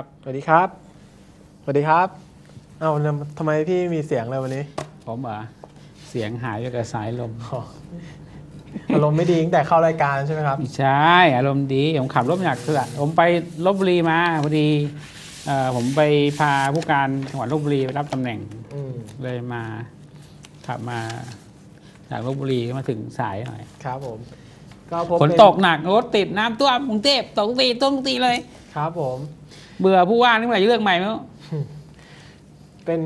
ครับ สวัสดีครับ สวัสดีครับ เอ้าแล้วทำไมพี่มีเสียงเลยวันนี้ ผมเหรอเสียงหายไปกับสายลมอ๋ออารมณ์ไม่ดีตั้งแต่เข้ารายการใช่ไหมครับไม่ใช่ อารมณ์ดี ผมขับรถมาจากสุราษฎร์ผมไปลบบุรีมาพอดีเอ่อผมไปพาผู้การจังหวัดลบบุรีไปรับตำแหน่งอืมเลยมาขับมาจากลบบุรีมาถึงสายหน่อย ครับผมก็พบฝนเป็ตกหนักรถติดน้ำท่วมกรุงเทพตกตีตกตีเลย ครับผม เบื่อผู้ว่านี่เมื่อไหร่จะเลือกใหม่ไหมรู้ เป็น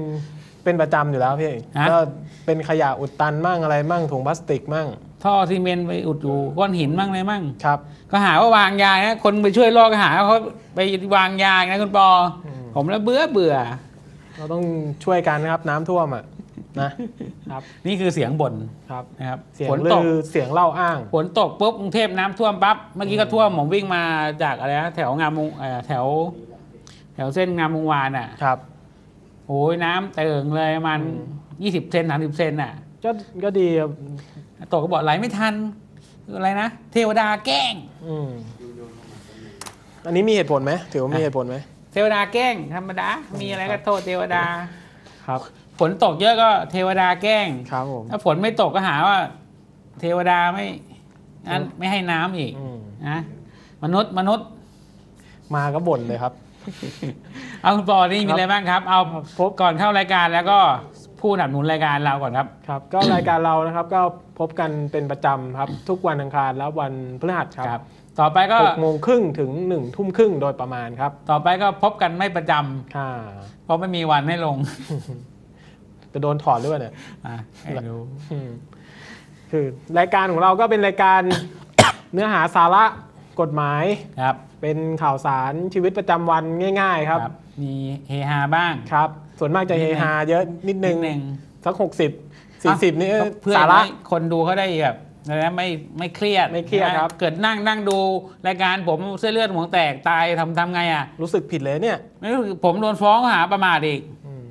เป็นประจำอยู่แล้วพี่ฮะ ก็เป็นขยะอุดตันมั่งอะไรมั่งถุงพลาสติกมั่งท่อซีเมนต์ไปอุดอยู่ก้อนหินมั่งอะไรมั่ง ครับ ก็หาว่าวางยานะคนไปช่วยลอกก็หาว่าเขาไปวางยานะคุณปออม ผมแล้วเบื่อเบื่อ เราต้องช่วยกันนะครับน้ำท่วมอะนะครับนี่คือเสียงบ่นครับ นะครับเสียงฝนลืตกอเสียงเล่าอ้าง ฝนตกปุ๊บกรุงเทพน้ำท่วมปั๊บเมื่อกี้ก็ท่วมผมวิ่งมาจากอะไรนะแถวงามวงเอ่อแถว แถวเส้นงามวงวานอะครับโอ้ยน้ำเติ่งเลยมันอืมยี่สิบเซนสามสิบเซนอะก็ก็ดีครับตกก็บอกไหลไม่ทันคืออะไรนะเทวดาแกล้งอืมอันนี้มีเหตุผลไหมถือว่ามีเหตุผลไหมเทวดาแกล้งธรรมดา มีอะไรก็โทษเทวดา ครับ ฝนตกเยอะก็เทวดาแกล้งครับผมถ้าฝนไม่ตกก็หาว่า เทวดาไม่งั้นไม่ให้น้ำอีกอืมนะมนุษย์มนุษย์ มาก็บ่นเลยครับ เอาคุณปอนี่มีอะไรบ้างครับ เอาพบก่อนเข้ารายการแล้วก็ผู้สนับสนุนรายการเราก่อนครับครับ ก็รายการเรานะครับก็พบกันเป็นประจำครับ ทุกวันอังคารและวันพฤหัสครับ ต่อไปก็หกโมงครึ่งถึงหนึ่งทุ่มครึ่งโดยประมาณครับ ต่อไปก็พบกันไม่ประจำค่ะเพราะไม่มีวันให้ลงจะโดนถอดหรือเปล่าเนี่ยอะให้ดูอืมคือรายการของเราก็เป็นรายการเนื้อหาสาระกฎหมายครับ เป็นข่าวสารชีวิตประจำวันง่าย ๆ ครับมีเฮฮาบ้าง ครับ ส่วนมากจะเฮฮาเยอะนิดนึง นิดนึงสักหกสิบสี่สิบนี่ก็เพื่อสาระ ให้คนดูเขาได้แบบอะไรนะไม่ไม่เครียดไม่เครียดครับ เกิดนั่งนั่งดูรายการผมเส้นเลือดหมองแตกตายทำทำไงอะรู้สึกผิดเลยเนี่ยไม่รู้ผมโดนฟ้องข้อหาประมาทอีกอืม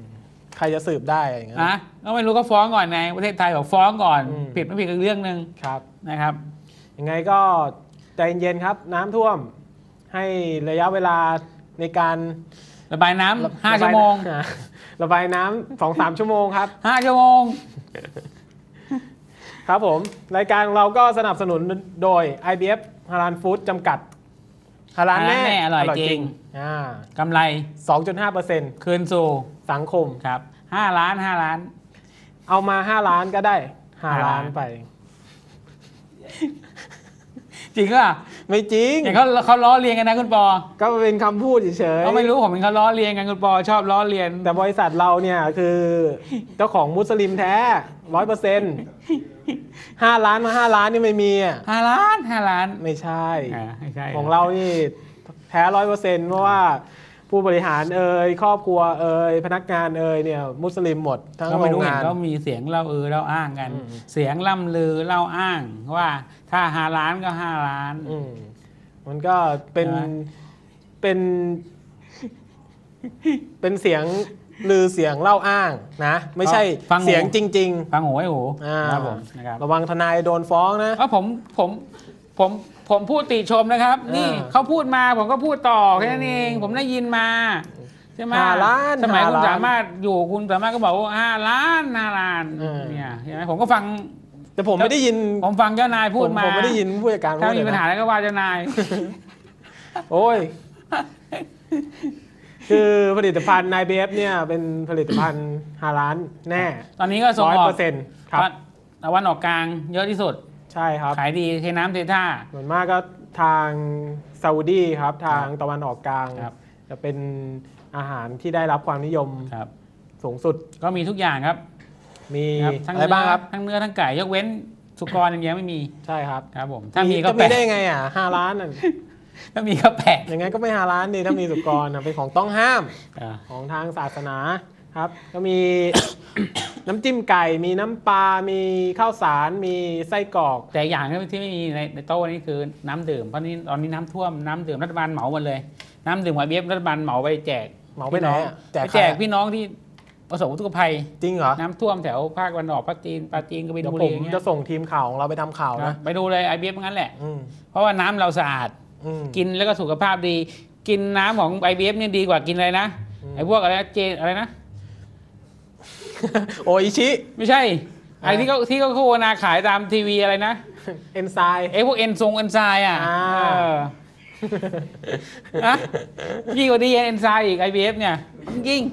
ใครจะสืบได้อะไรอย่างเงี้ย นะก็ไม่รู้ก็ฟ้องก่อนในประเทศไทยบอกฟ้องก่อน อืม ผิดไม่ผิดก็เรื่องหนึ่งครับ นะครับ ยังไงก็ใจเย็นๆครับ น้ำท่วม ให้ระยะเวลาในการระบายน้ำระห้าระบยชั่วโมงอะระบายน้ำสองสามชั่วโมงครับ ห้าชั่วโมง ครับผม รายการของเราก็สนับสนุนโดย IBF ฮารานฟู้ดจำกัดฮารานแน่ฮาลาลแน่อร่อยจริง อ่ากำไร2.5%คืนสู่สังคม ครับห้าล้านห้าล้าน เอามา 5 ล้านก็ได้ห้า5ล้าล้านนไป จริงป่ะไม่จริงอย่างเขาเขาล้อเลียนกันนะคุณปอก็เป็นคำพูดเฉยเขาไม่รู้ผมเป็นเขาล้อเลียนกันคุณปอชอบล้อเลียน แต่บริษัทเราเนี่ยคือเจ้าของมุสลิมแท้ร้อยเปอร์เซ็นต์ห้าล้านมาห้าล้านนี่ไม่มีอะห้าล้านห้าล้านไม่ใช่ อ่าไม่ใช่ ของเรานี่แท้ร้อยเปอร์เซ็นต์เพราะว่า ผู้บริหารเอ่ยครอบครัวเอ่ยพนักงานเอ่ยเนี่ยมุสลิมหมดทั้งก็โรไม่งรู้เห็งานน ก็มีเสียงเล่าเออเล่าอ้างกัน อืม เสียงล่ำลือเล่าอ้างว่าถ้าห้าล้านก็ห้าล้าน อืมมันก็เป็นใช่ไหม เป็น เป็นเสียงลือเสียงเล่าอ้างนะ ไม่ใช่ฟังหู เสียงจริง ฟังหูไว้หูๆอ่า ครับผมนะครับระวังทนายโดนฟ้องนะ ก็ผมผม ผมผมพูดติชมนะครับอ่านี่นี่เขาพูดมาผมก็พูดต่อแค่นั้นเอง ผมได้ยินมาใช่ไหมห้าล้านสมัยคุณห้าล้านสามารถอยู่คุณสามารถก็บอกว่าห้าล้านห้าล้านเออเนี่ยใช่ไหมผมก็ฟัง แต่ผมไม่ได้ยิน ผมฟังเจ้านายพูดผมมาผมไม่ได้ยินผู้จัดการถ้าพูดมีเลยปัญหานะแล้วก็ว่าเจ้านาย โอ้ย คือผลิตภัณฑ์นายเบฟเนี่ยเป็นผลิตภัณฑ์ฮาล้านแน่ ตอนนี้ก็ส่งร้อยออกเปอร์เซ็นต์ครับตะวันออกกลางเยอะที่สุด ใช่ครับ ขายดีเทน้ำเทท่า ส่วนมากก็ทางซาอุดีครับทางตะวันออกกลาง ครับ จะเป็นอาหารที่ได้รับความนิยมครับ สูงสุดก็มีทุกอย่างครับมีครับทั้งอะไรเนื้บ้างครับ ทั้งเนื้อทั้งไก่ยกเว้นสุกรอย่างเดียวไม่มีใช่ครับครับผมถ้ามีก็จะมีแปะได้ไงอะห้าล้านอะ ถ้ามีก็แปะอย่างงั้นก็ไม่ฮาล้านดีถ้ามีสุกรนะเป็นของต้องห้ามอ่าของทางศาสนา ครับ ก็มี น้ำจิ้มไก่ มีน้ำปลา มีข้าวสาร มีไส้กรอก แต่อย่างที่ไม่มีในในโต๊ะนี้คือน้ำดื่มเพราะนี่ตอนนี้น้ำท่วมน้ำดื่มรัฐบาลเหมาหมดเลย น้ำดื่มกับเบียบรัฐบาลเหมาไปแจกเหมาไปไหนอะแจกไปใครแจกอะพี่น้องที่ประสบอุทกภัย จริงเหรอ น้ำท่วมแถวภาคตะวันออกภาคจีนปาจีนกบินเดี๋ยวบุผรีมอย่างเงี้ยจะส่งทีมข่าวของเราไปทำข่าวนะนะไปดูเลยไอเบียบงั้นแหละ อืมเพราะว่าน้ำเราสะอาด อืม กินแล้วก็สุขภาพดี กินน้ำของ IBF เนี่ยดีกว่ากินอะไรนะ อืม ไอ้พวกอะไรนะเจอะไรนะ โออิชิ ไม่ใช่ ไอ้อ่าที่เขาที่เขาโฆษณาขายตามทีวีอะไรนะเอนไซม์ไอ้พวกเอนซงเอนไซม์อะอ่าเออนะยิ่งกว่าดีเอนไซม์อีก IBF เนี่ยยิ่ง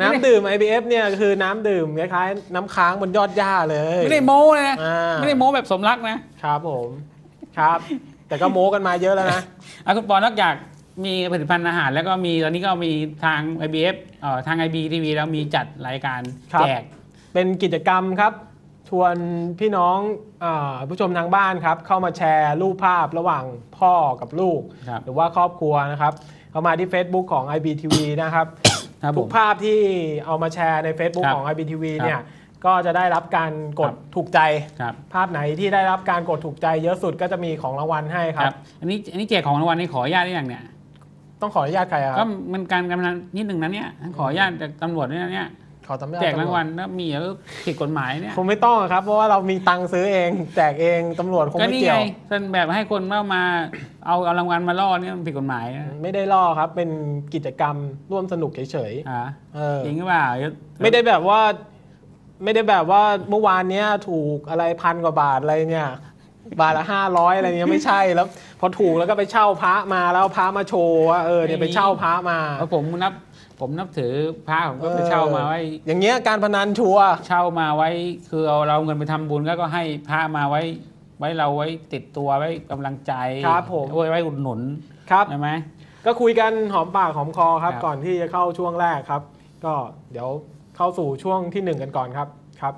น้ำดื่ม IBF เนี่ยคือน้ำดื่มคล้ายๆน้ำค้างบนยอดหญ้าเลย ไม่ได้โม้เลยนะอ่าไม่ได้โม้แบบสมรักนะ ครับผม ครับ แต่ก็โม้กันมาเยอะแล้วนะอะคุณปอนอกจาก มีผลิตภัณฑ์อาหาร แล้วก็มีตอนนี้ก็มีทาง IBF เอ่อทาง IB TV แล้วมีจัดรายการครับ แจก เป็นกิจกรรมครับ ชวนพี่น้องอาผู้ชมทางบ้านครับ เข้ามาแชร์รูปภาพระหว่างพ่อกับลูก ครับ หรือว่าครอบครัวนะครับเข้ามาที่ Facebook ของ IBTV นะครับ ครับผทุกม ภาพที่เอามาแชร์ใน Facebook ครับของ IBTV ครับเนี่ยก็จะได้รับการกดครับ ถูกใจ ครับภาพไหนที่ได้รับการกดถูกใจเยอะสุดก็จะมีของรางวัลให้คครัรับ บ อันนี้อันนี้แจกของรางวัลนี่ขออนุญาตได้ยังเนี่ย ต้องขออนุญาตใครอะคก็รับมันการกำนันนิดหนึ่งนะเนี่ยขออนุญาตจากตำรวจด้วยนะเนี่ยขอตำรวจแจกรางวัลแล้วมีเออผิดกฎหมายเนี่ยคงไม่ต้องอะครับ เพราะว่าเรามีตังค์ซื้อเอง แจกเองตำรวจคงก็ไม่นี่เกี่ไงยวเส้นแบบให้คนเข้ามาเอาเอารางวัลมาล่อเนี่ยมันผิดกฎหมายนะไม่ได้ล่อครับ เป็นกิจกรรมร่วมสนุกเฉยอ่าๆเออจริงหรือเปล่าไม่ได้แบบว่า ไม่ได้แบบว่าเมื่อวานเนี้ยถูกอะไรพันกว่าบาทอะไรเนี่ย บาทละห้าร้อยอะไรเนี้ยไม่ใช่แล้ว พอถูกแล้วก็ไปเช่าพระมาแล้วพระมาโชว์ว่าเออเนี่ยไปเช่าพระมาเพราะผมนับผมนับถือพระผมก็ไปเช่ามาไว้ อย่างเงี้ยการพนันชัวร์เช่ามาไว้ คือเอาเราเงินไปทำบุญก็ก็ให้พระมาไว้ ไว้เราไว้ติดตัวไว้กำลังใจครับผมไว้ไว้อุดหนุนครับใช่ไหมก็คุยกันหอมปากหอมคอครับครับ ก่อนที่จะเข้าช่วงแรกครับ ก็เดี๋ยวเข้าสู่ช่วงที่หนึ่งกันก่อนครับครับ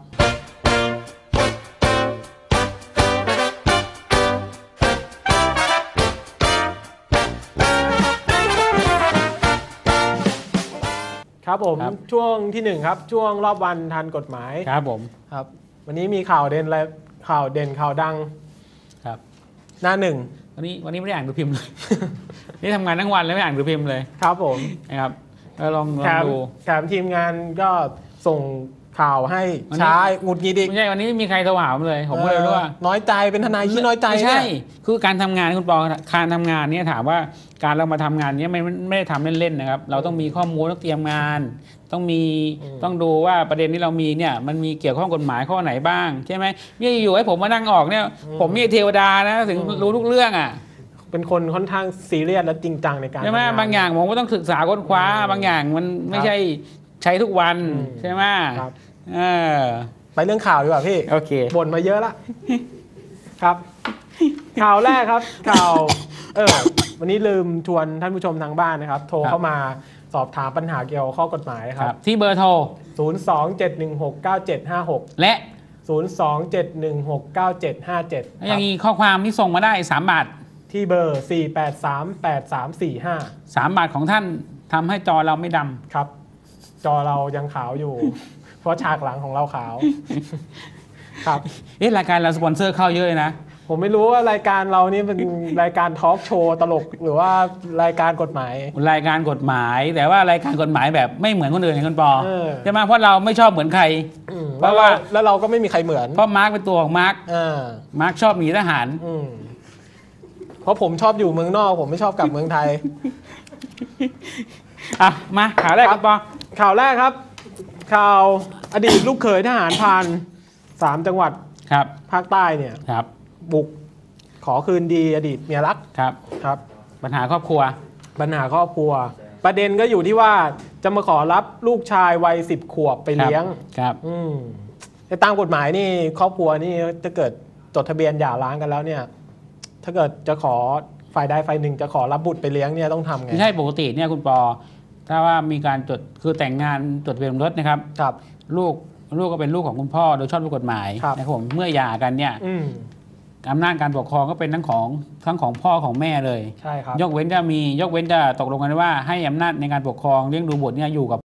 ครับผมครับ ช่วงที่หนึ่งครับ ช่วงรอบวันทันกฎหมายครับผมครับ วันนี้มีข่าวเด่นอะไรข่าวเด่นข่าวดังครับหน้าหนึ่งวันนี้วันนี้ไม่ได้อ่านหนังสือพิมพ์เลย นี่ทำงานทั้งวันแล้วไม่อ่านหนังสือพิมพ์เลยครับผมนะครับก็ลองลแถองมดู แถมทีมงานก็ส่ง ข่าวให้วันนี้ช้าหงุดหงิดอีกไม่ใช่วันนี้ไม่มีใครโทรหาผมเลย ผมก็เลยรู้ว่าออน้อยใจเป็นทนายที่น้อยใจไม่ใช่เนี่ยคือการทำงานคุณปอการทำงานเนี่ยถามว่าการเรามาทำงานเนี้ไม่ไม่ได้ทำเล่นๆนะครับ เราต้องมีข้อมูลต้องเตรียมงาน ต้องมีต้องดูว่าประเด็นที่เรามีเนี่ยมันมีเกี่ยวข้องกฎหมายข้อไหนบ้างใช่ไหมไม่อยู่ให้ผมมานั่งออกเนี่ย ผมมีเทวดานะถึงรู้ทุกเรื่องอะเป็นคนค่อนข้างซีเรียสและจริงจังในการใช่ไหมทำนบางอย่างผมก็ต้องศึกษาค้นคว้า บางอย่างมันไม่ใช่ ใช้ทุกวันอืมใช่ไหมครับเออไปเรื่องข่าวดีกว่าพี่โอเคบ่นมาเยอะละครับ ข่าวแรกครับ ข่าว เออ วันนี้ลืมชวนท่านผู้ชมทางบ้านนะครับ โทรครับเข้ามาสอบถามปัญหาเกี่ยวกับข้อกฎหมายคครัรับบที่เบอร์โทรบ027169756 และ 027169757แล้วยังมีข้อความที่ส่งมาได้ 3 บาท ที่เบอร์ 4838345 3 บาทของท่านทำให้จอเราไม่ดำครับ จอเรายังขาวอยู่ เพราะฉากหลังของเราขาว ครับ เอ๊ะรายการเราสปอนเซอร์เข้าเยอะเลยนะ ผมไม่รู้ว่ารายการเรานี่เป็นรายการทอล์กโชว์ตลกหรือว่ารายการกฎหมาย รายการกฎหมาย แต่ว่ารายการกฎหมายแบบไม่เหมือนคนอื่นไงคุณปอเออ ใช่ไหมเพราะเราไม่ชอบเหมือนใคร อืมเพแล้วราะเราว่า แล้วเราก็ไม่มีใครเหมือนเพราะมาร์กเป็นตัวของมาร์กอ่ามาร์กชอบหนีทหาร อืมเพราะผมชอบอยู่เมืองนอก ผมไม่ชอบกลับเมืองไทย อะมาข่าวแรกคคุรับณปอ ข่าวแรกครับ ข่าวอดีตลูกเขยทหารพรานสามจังหวัดครับภาคใต้เนี่ยครับ บุกขอคืนดีอดีตเมียรักครับครับ ปัญหาครอบครัว ปัญหาครอบครัว ประเด็นก็อยู่ที่ว่าจะมาขอรับลูกชายวัยสิบขวบไปเลี้ยงครับ อืมแต่ตามกฎหมายนี่ครอบครัวนี่ถ้าเกิดจดทะเบียนหย่าร้างกันแล้วเนี่ย ถ้าเกิดจะขอฝ่ายใดฝ่ายหนึ่งจะขอรับบุตรไปเลี้ยงเนี่ยต้องทำไงไม่ใช่ปกติเนี่ยคุณปอ ถ้าว่ามีการจดคือแต่งงานจดทะเบียนสมรสนะครับครับ ลูกลูกก็เป็นลูกของคุณพ่อโดยชอบด้วยกฎหมายครับนะครับผมเมื่อหย่ากันเนี่ยอืมอำนาจการปกครองก็เป็นทั้งของทั้งของพ่อของแม่เลย ใช่ครับ ยกเว้นจะมียกเว้นจะตกลงกันว่าให้อำนาจในการปกครองเลี้ยงดูบุตรเนี่ยอยู่กับ